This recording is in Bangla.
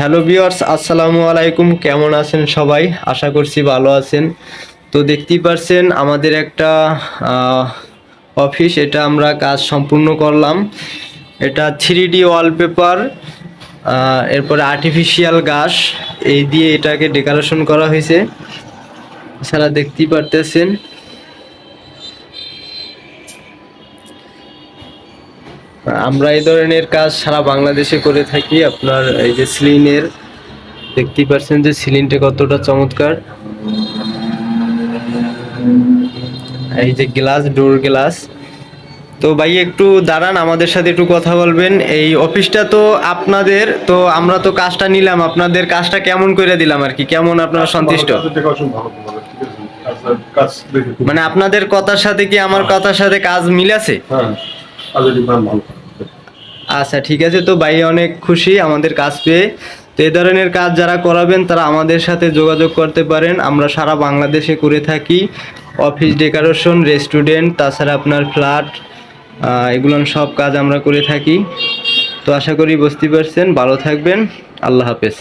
হ্যালো ভিউয়ার্স, আসসালামু আলাইকুম। কেমন আছেন সবাই? আশা করছি ভালো আছেন। তো দেখতেই পারছেন, আমাদের একটা অফিস, এটা আমরা কাজ সম্পূর্ণ করলাম। এটা থ্রি ডি ওয়ালপেপার এরপরে আর্টিফিশিয়াল ঘাস এই দিয়ে এটাকে ডেকোরেশন করা হয়েছে। এছাড়া দেখতেই পারতেছেন আমরা এই ধরনের কাজ সারা বাংলাদেশে করে থাকি। আপনার এই যে সিলিনের, দেখতেই পারছেন যে সিলিনটা কতটা চমৎকার। এই যে গ্লাস, ডোর গ্লাস। তো ভাই, একটু দাঁড়ান, আমাদের সাথে একটু কথা বলবেন। এই অফিসটা তো আপনাদের, তো আমরা তো কাজটা নিলাম। আপনাদের কাজটা কেমন করে দিলাম আর কি? কেমন আপনারা সন্তুষ্ট? মানে আপনাদের কথার সাথে কি আমার কথার সাথে কাজ মিল আছে? হ্যাঁ। আচ্ছা ঠিক আছে। তো ভাই, অনেক খুশি আমাদের কাজ পেয়ে। তো এই ধরনের কাজ যারা করাবেন, তারা আমাদের সাথে যোগাযোগ করতে পারেন। আমরা সারা বাংলাদেশে করে থাকি। অফিস ডেকোরেশন, রেস্টুরেন্ট, তাছাড়া আপনার ফ্ল্যাট এগুলো সব কাজ আমরা করে থাকি। তো আশা করি বুঝতে পারছেন। ভালো থাকবেন। আল্লাহ হাফেজ।